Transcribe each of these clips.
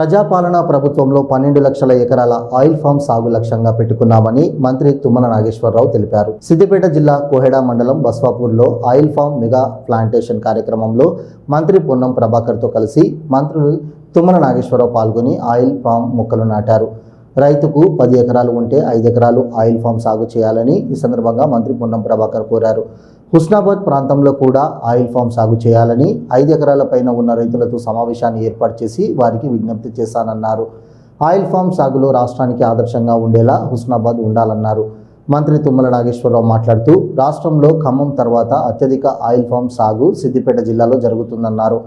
ప్రజాపాలన ప్రభుత్వంలో పన్నెండు లక్షల ఎకరాల ఆయిల్ ఫామ్ సాగు లక్ష్యంగా పెట్టుకున్నామని మంత్రి తుమ్మల నాగేశ్వరరావు తెలిపారు. సిద్దిపేట జిల్లా కోహెడా మండలం బస్వాపూర్లో ఆయిల్ ఫామ్ మెగా ప్లాంటేషన్ కార్యక్రమంలో మంత్రి పొన్నం ప్రభాకర్తో కలిసి మంత్రి తుమ్మల నాగేశ్వరరావు పాల్గొని ఆయిల్ ఫామ్ మొక్కలు నాటారు. రైతుకు పది ఎకరాలు ఉంటే ఐదు ఎకరాలు ఆయిల్ ఫామ్ సాగు చేయాలని ఈ సందర్భంగా మంత్రి పొన్నం ప్రభాకర్ కోరారు. హుస్నాబాద్ ప్రాంతంలో కూడా ఆయిల్ ఫామ్ సాగు చేయాలని ఐదు ఎకరాల పైన ఉన్న రైతులతో సమావేశాన్ని ఏర్పాటు చేసి వారికి విజ్ఞప్తి చేశానన్నారు. ఆయిల్ ఫామ్ సాగులో రాష్ట్రానికి ఆదర్శంగా ఉండేలా హుస్నాబాద్ ఉండాలన్నారు. మంత్రి తుమ్మల నాగేశ్వరరావు మాట్లాడుతూ రాష్ట్రంలో ఖమ్మం తర్వాత అత్యధిక ఆయిల్ ఫామ్ సాగు సిద్దిపేట జిల్లాలో జరుగుతుందన్నారు.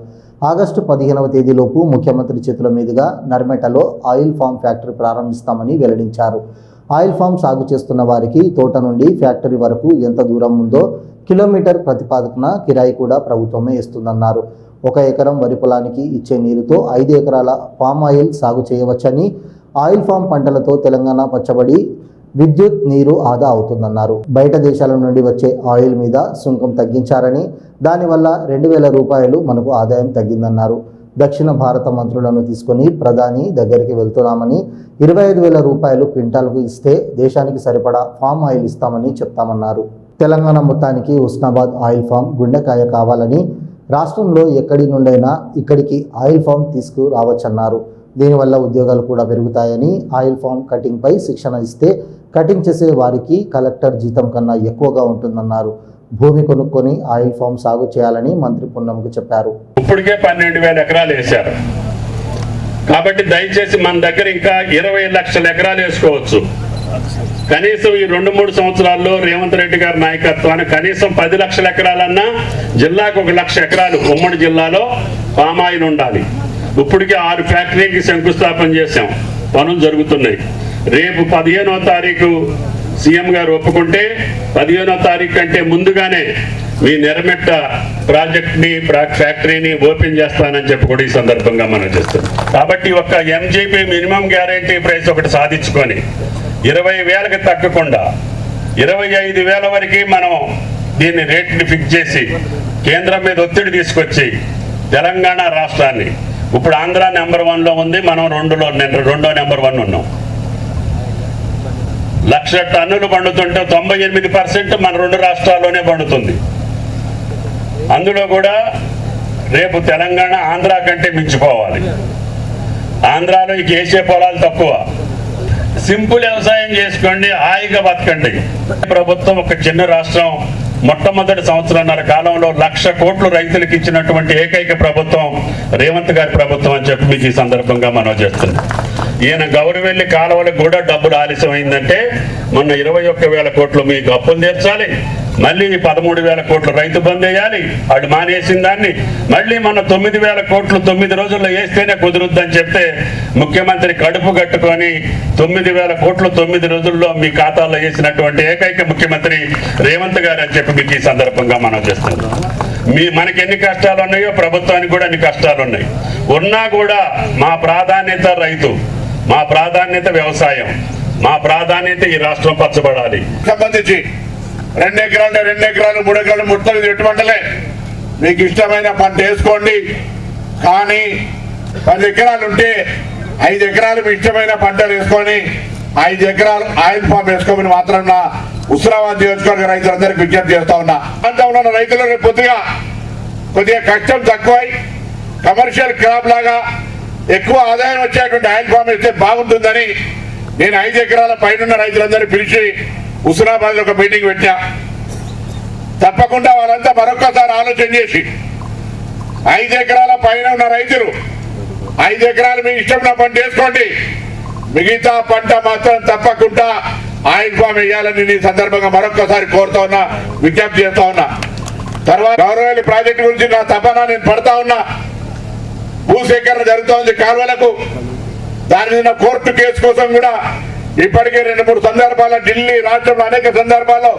ఆగస్టు పదిహేనవ తేదీలోపు ముఖ్యమంత్రి చేతుల మీదుగా నర్మెటలో ఆయిల్ ఫామ్ ఫ్యాక్టరీ ప్రారంభిస్తామని వెల్లడించారు. ఆయిల్ ఫామ్ సాగు చేస్తున్న వారికి తోట నుండి ఫ్యాక్టరీ వరకు ఎంత దూరం ఉందో కిలోమీటర్ ప్రతిపాదన కిరాయి కూడా ప్రభుత్వమే ఇస్తుందన్నారు. ఒక ఎకరం వరి పొలానికి ఇచ్చే నీరుతో ఐదు ఎకరాల పామ్ ఆయిల్ సాగు చేయవచ్చని ఆయిల్ ఫామ్ పంటలతో తెలంగాణ పచ్చబడి విద్యుత్ నీరు ఆదా అవుతుందన్నారు. బయట దేశాల నుండి వచ్చే ఆయిల్ మీద సుంకం తగ్గించారని దానివల్ల రెండు వేల రూపాయలు మనకు ఆదాయం తగ్గిందన్నారు. దక్షిణ భారత మంత్రులను తీసుకొని ప్రధాని దగ్గరికి వెళ్తున్నామని ఇరవై ఐదు వేల రూపాయలు క్వింటాల్కు ఇస్తే దేశానికి సరిపడా ఫామ్ ఆయిల్ ఇస్తామని చెప్తామన్నారు. తెలంగాణ మొత్తానికి ఉస్నాబాద్ ఆయిల్ ఫామ్ గుండెకాయ కావాలని రాష్ట్రంలో ఎక్కడి నుండైనా ఇక్కడికి ఆయిల్ ఫామ్ తీసుకురావచ్చన్నారు. దీనివల్ల ఉద్యోగాలు కూడా పెరుగుతాయని ఆయిల్ ఫామ్ కటింగ్పై శిక్షణ ఇస్తే కటింగ్ చేసే వారికి కలెక్టర్ జీతం కన్నా ఎక్కువగా ఉంటుందన్నారు. భూమి కొనుక్కొని ఆయిల్ ఫామ్ సాగు చేయాలని మంత్రి పున్నంకు చెప్పారు. ఇప్పటికే పన్నెండు వేల ఎకరాలు వేశారు. కాబట్టి దయచేసి మన దగ్గర ఇంకా ఇరవై లక్షల ఎకరాలు వేసుకోవచ్చు. కనీసం ఈ రెండు మూడు సంవత్సరాల్లో రేవంత్ రెడ్డి గారి నాయకత్వాన్ని కనీసం పది లక్షల ఎకరాలన్నా జిల్లాకు ఒక లక్ష ఎకరాలు ఉమ్మడి జిల్లాలో పామాయిల్ ఉండాలి. ఇప్పటికే ఆరు ఫ్యాక్టరీకి శంకుస్థాపన చేశాం. పనులు జరుగుతున్నాయి. రేపు పదిహేనో తారీఖు సీఎం గారు ఒప్పుకుంటే పదిహేనో తారీఖు కంటే ముందుగానే మీ నెరమెట్ట ప్రాజెక్ట్ని ఫ్యాక్టరీని ఓపెన్ చేస్తానని చెప్పి కూడా ఈ సందర్భంగా మనం చేస్తున్నాం. కాబట్టి ఒక ఎంజీపీ మినిమం గ్యారంటీ ప్రైస్ ఒకటి సాధించుకొని ఇరవై వేలకు తగ్గకుండా ఇరవై ఐదు వేల వరకు మనం దీన్ని రేట్ని ఫిక్స్ చేసి కేంద్రం మీద ఒత్తిడి తీసుకొచ్చి తెలంగాణ రాష్ట్రాన్ని. ఇప్పుడు ఆంధ్ర నెంబర్ వన్లో ఉంది మనం రెండులో రెండో నెంబర్ వన్ ఉన్నాం. లక్ష టన్నులు పండుతుంటే తొంభై ఎనిమిది పర్సెంట్ మన రెండు రాష్ట్రాల్లోనే పండుతుంది. అందులో కూడా రేపు తెలంగాణ ఆంధ్ర కంటే మించిపోవాలి. ఆంధ్రాలో ఈ కేసే పొలాలు తక్కువ. సింపుల్ వ్యవసాయం చేసుకోండి హాయిగా బతకండి. ప్రభుత్వం ఒక చిన్న రాష్ట్రం మొట్టమొదటి సంవత్సరంన్నర కాలంలో లక్ష కోట్లు రైతులకు ఇచ్చినటువంటి ఏకైక ప్రభుత్వం రేవంత్ గారి ప్రభుత్వం అని చెప్పి మీకు ఈ సందర్భంగా మనం చేస్తున్నాం ఈయన గౌరవెల్లి కాలువలకు కూడా డబ్బులు ఆలస్యమైందంటే మొన్న ఇరవై ఒక్క వేల కోట్లు మీకు అప్పులు తీర్చాలి. మళ్ళీ పదమూడు వేల కోట్లు రైతు బంద్ వేయాలి. అటు మానేసిన దాన్ని. మళ్ళీ మన తొమ్మిది వేల కోట్లు తొమ్మిది రోజుల్లో వేస్తేనే కుదురుద్దని చెప్తే ముఖ్యమంత్రి కడుపు కట్టుకొని తొమ్మిది వేల కోట్లు తొమ్మిది రోజుల్లో మీ ఖాతాలో వేసినటువంటి ఏకైక ముఖ్యమంత్రి రేవంత్ గారు అని చెప్పి మీకు ఈ సందర్భంగా మనం చేస్తున్నాం. మీ మనకి ఎన్ని కష్టాలు ఉన్నాయో ప్రభుత్వానికి కూడా అన్ని కష్టాలు ఉన్నాయి. ఉన్నా కూడా మా ప్రాధాన్యత రైతు. మా ప్రాధాన్యత వ్యవసాయం. మా ప్రాధాన్యత ఈ రాష్ట్రం పచ్చబడాలి. సంబంధించి రెండు ఎకరాలు రెండు ఎకరాలు మూడు ఎకరాలు ముట్టలు ఎటువంటిలే మీకు ఇష్టమైన పంట వేసుకోండి. కానీ పది ఎకరాలు ఉంటే ఐదు ఎకరాలు మీ ఇష్టమైన పంటలు వేసుకొని ఐదు ఎకరాలు ఆయిల్ ఫామ్ వేసుకోమని మాత్రం నా ఉస్మానాబాద్ నియోజకవర్గ రైతులందరికీ విజ్ఞప్తి చేస్తా ఉన్నా. ప్రాంతంలో ఉన్న రైతులు పొద్దుగా కొద్దిగా కష్టం తక్కువై కమర్షియల్ క్రాప్ లాగా ఎక్కువ ఆదాయం వచ్చేటువంటి ఆయిల్ ఫామ్ ఇస్తే బాగుంటుందని నేను ఐదు ఎకరాల పైన రైతులందరినీ పిలిచి హుస్నాబాద్ ఒక మీటింగ్ పెట్టా తప్పకుండా వాళ్ళంతా మరొక్కసారి ఆలోచన చేసి ఐదు ఎకరాల పైన ఉన్న రైతులు ఐదు ఎకరాలు మీ ఇష్టం నా పంట వేసుకోండి. మిగతా పంట మాత్రం తప్పకుండా ఆయిల్ ఫామ్ వేయాలని నేను సందర్భంగా మరొక్కసారి కోరుతా ఉన్నా విజ్ఞప్తి చేస్తా ఉన్నా. తర్వాత గౌరవేలి ప్రాజెక్టు గురించి నా తపన నేను పడతా ఉన్నా. భూసేకరణ జరుగుతూ ఉంది కాలువలకు. దాని మీద కోర్టు కేసు కోసం కూడా ఇప్పటికే రెండు మూడు సందర్భాల్లో ఢిల్లీ రాష్ట్రంలో అనేక సందర్భాల్లో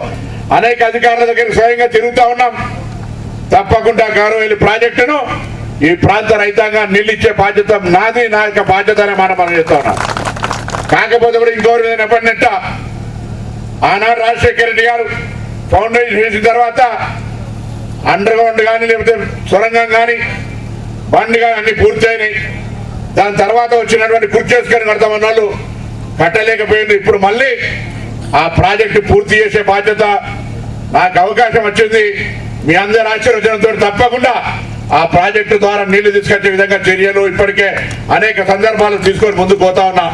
అనేక అధికారుల దగ్గర స్వయంగా తిరుగుతూ ఉన్నాం. తప్పకుండా కారువేలి ప్రాజెక్టును ఈ ప్రాంత రైతాంగా నిలిచే బాధ్యత నాది నా యొక్క బాధ్యత అనే మనం మనం చేస్తా ఉన్నాం. కాకపోతే కూడా ఇంకోరు మీద నిలబడినట్ట ఆనాడు రాజశేఖర రెడ్డి గారు ఫౌండేషన్ వేసిన తర్వాత అండర్ గ్రౌండ్ కానీ లేకపోతే సొరంగం కానీ బండి అన్ని పూర్తయినాయి. దాని తర్వాత వచ్చినటువంటి కుర్చేసుకొని కడతామన్న వాళ్ళు కట్టలేకపోయింది. ఇప్పుడు మళ్ళీ ఆ ప్రాజెక్టు పూర్తి చేసే బాధ్యత నాకు అవకాశం వచ్చింది. మీ అందరి ఆశీర్వచనంతో తప్పకుండా ఆ ప్రాజెక్టు ద్వారా నీళ్ళు తీసుకొచ్చే విధంగా చర్యలు ఇప్పటికే అనేక సందర్భాలు తీసుకొని ముందుకు పోతా ఉన్నా.